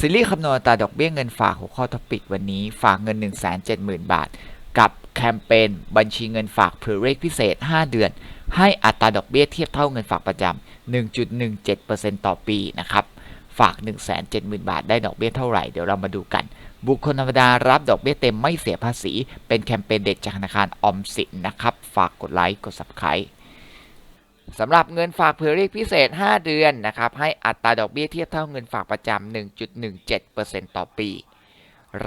ซีรีส์คำนวณอัตราดอกเบี้ยเงินฝากหัวข้อท็อปิกวันนี้ฝากเงิน 170,000 บาท กับแคมเปญบัญชีเงินฝากเผื่อเลขพิเศษ 5 เดือน ให้อัตราดอกเบี้ยเทียบเท่าเงินฝากประจำ 1.17%ต่อปีนะครับฝาก 170,000 บาท ได้ดอกเบี้ยเท่าไหร่ เดี๋ยวเรามาดูกัน บุคคลธรรมดารับดอกเบี้ยเต็มไม่เสียภาษี เป็นแคมเปญเด็ดจากธนาคารออมสินนะครับ ฝากกดไลค์ กด subscribe สำหรับเงินฝากเผื่อเรียกพิเศษ 5 เดือนนะครับให้อัตราดอกเบี้ยเทียบเท่าเงินฝากประจำ 1.17%ต่อปี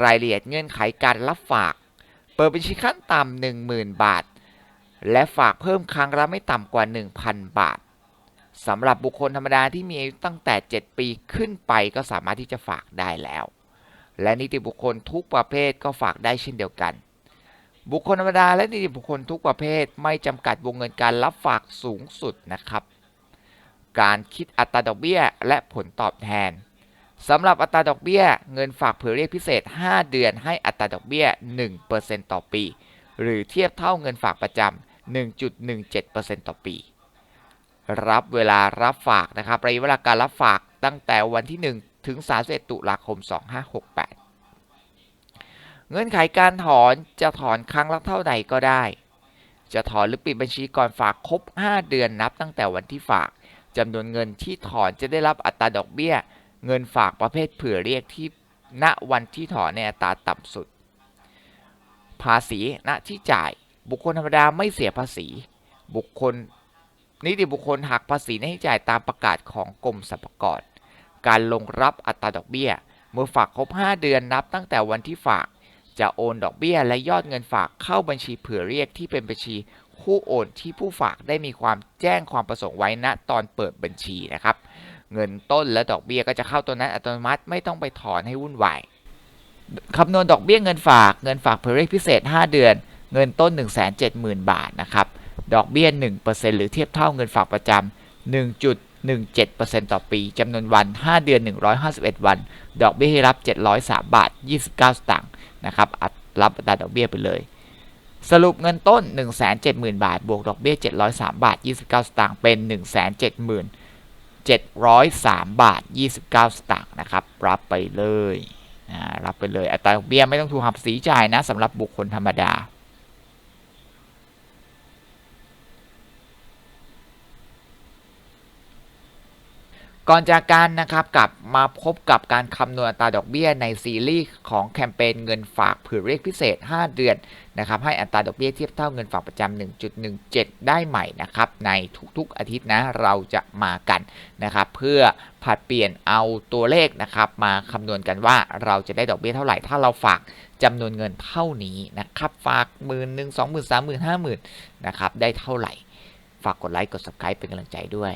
รายละเอียดเงื่อนไขการรับฝาก เปิดบัญชีขั้นต่ำ10,000 บาท และฝากเพิ่มครั้งละไม่ต่ำกว่า 1,000 บาทสำหรับบุคคลธรรมดาที่มีอายุตั้งแต่ 7 ปีขึ้นไปก็สามารถที่จะฝากได้แล้ว และนิติบุคคลทุกประเภทก็ฝากได้เช่นเดียวกัน บุคคลธรรมดาและนิติบุคคลทุกประเภทไม่จำกัดวงเงินการรับฝากสูงสุดนะครับ การคิดอัตราดอกเบี้ยและผลตอบแทนสำหรับอัตราดอกเบี้ย เงินฝากเผื่อเรียกพิเศษ 5 เดือนให้อัตราดอกเบี้ย 1%ต่อปี หรือเทียบเท่าเงินฝากประจำ 1.17%ต่อปี รับเวลารับฝากนะครับระยะเวลาการรับฝากตั้งแต่วันที่ 1 ถึง 31 ตุลาคม 2568 เงื่อนไขการถอนจะถอนครั้งละเท่าใดก็ได้ จะถอนหรือปิดบัญชีก่อนฝากครบ 5 เดือนนับตั้งแต่วันที่ฝากจำนวนเงินที่ถอนจะได้รับอัตราดอกเบี้ย เงินฝากประเภทเผื่อเรียกที่ณวันที่ถอนในอัตราต่ำสุด ภาษีณที่จ่ายบุคคลธรรมดาไม่เสียภาษี บุคคลนิติบุคคลหักภาษีหน้าที่จ่ายตามประกาศของกรมสรรพากรการลงรับอัตราดอกเบี้ย เมื่อฝากครบ 5 เดือนนับตั้งแต่วันที่ฝาก จะโอนดอกเบี้ยและยอดเงินฝากเข้าบัญชีเผื่อเรียกที่เป็นบัญชีผู้โอนที่ผู้ฝากได้มีความแจ้งความประสงค์ไว้ณตอนเปิดบัญชีนะครับ เงินต้นและดอกเบี้ยก็จะเข้าตัวนั้นอัตโนมัติไม่ต้องไปถอนให้วุ่นวายคำนวณดอกเบี้ยเงินฝากเงินฝากเผื่อเรียกพิเศษ 5 เดือน เงินต้น 170,000 บาทนะครับดอกเบี้ย 1%หรือเทียบเท่าเงินฝากประจำ1.17%ต่อปี จำนวนวัน 5 เดือน 151 วัน ดอกเบี้ยที่รับ 703 บาท 29 สตางค์ นะครับรับอัตราดอกเบี้ยไปเลย สรุปเงินต้น 170,000 บาท บวกดอกเบี้ย 703 บาท 29 สตางค์เป็น 170,703 บาท 29 สตางค์นะครับ รับไปเลยรับไปเลยอัตราดอกเบี้ยไม่ต้องถูกหักภาษีจ่ายนะสำหรับบุคคลธรรมดา ก่อนจากการนะครับกลับมาพบกับการคำนวณอัตราดอกเบี้ยในซีรีส์ของแคมเปญเงินฝากเผื่อเรียกพิเศษ 5 เดือนนะครับให้อัตราดอกเบี้ยเทียบเท่าเงินฝากประจำ1.17 ได้ใหม่นะครับในทุกๆอาทิตย์นะเราจะมากันนะครับเพื่อผัดเปลี่ยนเอาตัวเลขนะครับมาคำนวณกันว่าเราจะได้ดอกเบี้ยเท่าไหร่ถ้าเราฝากจำนวนเงินเท่านี้นะครับฝากหมื่นหนึ่งสองหมื่นสามหมื่นห้าหมื่นนะครับได้เท่าไหร่ ฝากกดไลค์กด subscribe เป็นกำลังใจด้วย